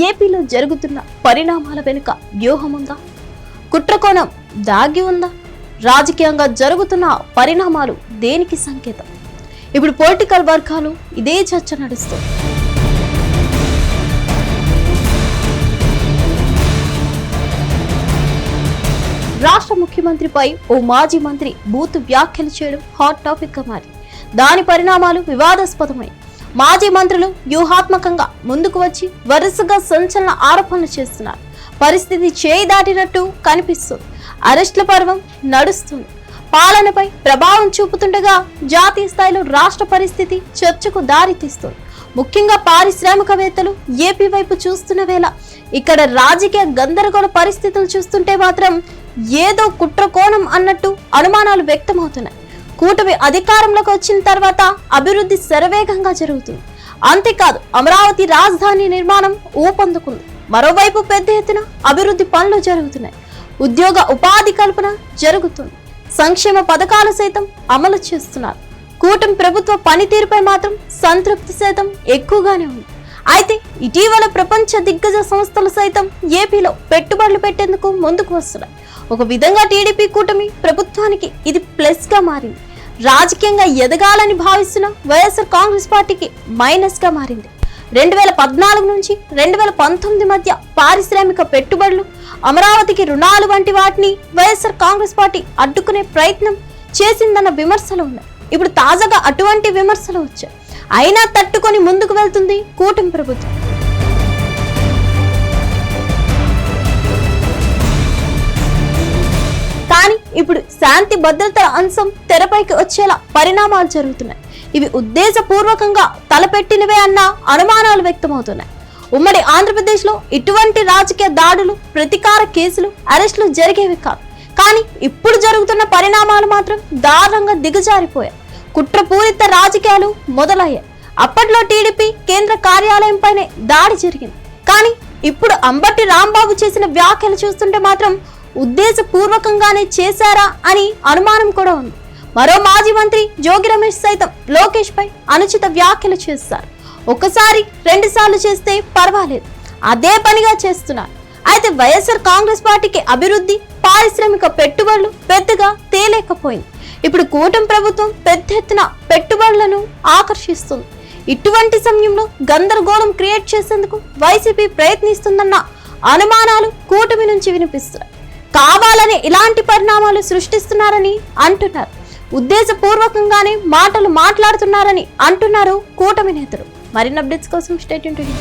ఏపీలో జరుగుతున్న పరిణామాల వెనుక వ్యూహముందా? కుట్రకోణం దాగి ఉందా? రాజకీయంగా జరుగుతున్న పరిణామాలు దేనికి సంకేతం? ఇప్పుడు పొలిటికల్ వర్గాలు ఇదే చర్చ నడుస్తుంది. రాష్ట్ర ముఖ్యమంత్రిపై ఓ మాజీ మంత్రి బూత్ వ్యాఖ్యలు చేయడం హాట్ టాపిక్గా మారి. దాని పరిణామాలు వివాదాస్పదమై మాజీ మంత్రులు వ్యూహాత్మకంగా ముందుకు వచ్చి వరుసగా సంచలన ఆరోపణలు చేస్తున్నారు. పరిస్థితి చేయి దాటినట్టు కనిపిస్తుంది. అరెస్టుల పర్వం నడుస్తుంది. పాలనపై ప్రభావం చూపుతుండగా జాతీయ స్థాయిలో రాష్ట్ర పరిస్థితి చర్చకు దారితీస్తుంది ముఖ్యంగా పారిశ్రామికవేత్తలు ఏపీ వైపు చూస్తున్న వేళ ఇక్కడ రాజకీయ గందరగోళ పరిస్థితులు చూస్తుంటే మాత్రం ఏదో కుట్రకోణం అన్నట్టు అనుమానాలు వ్యక్తమవుతున్నాయి. కూటమి అధికారంలోకి వచ్చిన తర్వాత అభివృద్ధి శరవేగంగా జరుగుతుంది. అంతేకాదు అమరావతి రాజధాని నిర్మాణం ఊపందుకుంది. మరోవైపు పెద్ద ఎత్తున అభివృద్ధి పనులు జరుగుతున్నాయి. ఉద్యోగ ఉపాధి కల్పన జరుగుతుంది. సంక్షేమ పథకాలు సైతం అమలు చేస్తున్నారు. కూటమి ప్రభుత్వ పనితీరుపై మాత్రం సంతృప్తి సైతం ఎక్కువగానే ఉంది. అయితే ఇటీవల ప్రపంచ దిగ్గజ సంస్థలు సైతం ఏపీలో పెట్టుబడులు పెట్టేందుకు ముందుకు వస్తున్నాయి. ఒక విధంగా టీడీపీ కూటమి ప్రభుత్వానికి ఇది ప్లస్గా మారింది. రాజకీయంగా ఎదగాలని భావిస్తున్న వైఎస్ఆర్ కాంగ్రెస్ పార్టీకి మైనస్గా మారింది. రెండు వేల పద్నాలుగు నుంచి రెండు వేల పంతొమ్మిది మధ్య పారిశ్రామిక పెట్టుబడులు అమరావతికి రుణాలు వంటి వాటిని వైఎస్ఆర్ కాంగ్రెస్ పార్టీ అడ్డుకునే ప్రయత్నం చేసిందన్న విమర్శలు ఉన్నాయి. ఇప్పుడు తాజాగా అటువంటి విమర్శలు వచ్చాయి. అయినా తట్టుకొని ముందుకు వెళ్తుంది కూటమి ప్రభుత్వం. ఇప్పుడు శాంతి భద్రతల అంశం తెరపైకి వచ్చేలా పరిణామాలు జరుగుతున్నాయి. ఇవి ఉద్దేశపూర్వకంగా తలపెట్టినవే అన్న అనుమానాలు వ్యక్తమవుతున్నాయి. ఉమ్మడి ఆంధ్రప్రదేశ్లో ఇటువంటి రాజకీయ దాడులు ప్రతీకార కేసులు అరెస్టులు జరిగేవి కాదు. కానీ ఇప్పుడు జరుగుతున్న పరిణామాలు మాత్రం దారుణంగా దిగజారిపోయాయి. కుట్రపూరిత రాజకీయాలు మొదలయ్యాయి. అప్పట్లో టీడీపీ కేంద్ర కార్యాలయంపైనే దాడి జరిగింది. కానీ ఇప్పుడు అంబట్టి రాంబాబు చేసిన వ్యాఖ్యలు చూస్తుంటే మాత్రం ఉద్దేశపూర్వకంగానే చేశారా అని అనుమానం కూడా ఉంది. మరో మాజీ మంత్రి జోగి రమేష్ సైతం లోకేష్ పై అనుచిత వ్యాఖ్యలు చేస్తారు ఒకసారి రెండు సార్లు చేస్తే పర్వాలేదు. అదే పనిగా చేస్తున్నారు. అయితే వైఎస్ఆర్ కాంగ్రెస్ పార్టీకి అభివృద్ధి పారిశ్రామిక పెట్టుబడులు పెద్దగా తేలేకపోయింది. ఇప్పుడు కూటమి ప్రభుత్వం పెద్ద ఎత్తున పెట్టుబడులను ఆకర్షిస్తుంది. ఇటువంటి సమయంలో గందరగోళం క్రియేట్ చేసేందుకు వైసీపీ ప్రయత్నిస్తుందన్న అనుమానాలు కూటమి నుంచి వినిపిస్తున్నాయి. కావాలని ఇలాంటి పరిణామాలు సృష్టిస్తున్నారని అంటున్నారు. ఉద్దేశపూర్వకంగానే మాటలు మాట్లాడుతున్నారని అంటున్నారు కూటమి నేతలు. మరిన్ని అప్డేట్స్ కోసం స్టేట్ ఉంటుంది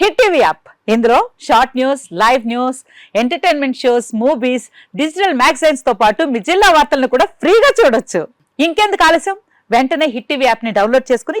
హిట్ టీవీ యాప్. ఇందులో short news live news entertainment shows movies digital మ్యాగజైన్స్తో పాటు మీ జిల్లా వార్తలను కూడా ఫ్రీగా చూడొచ్చు. ఇంకెందుకు ఆలస్యం? వెంటనే హిట్ టీవీ యాప్ని డౌన్లోడ్ చేసుకుని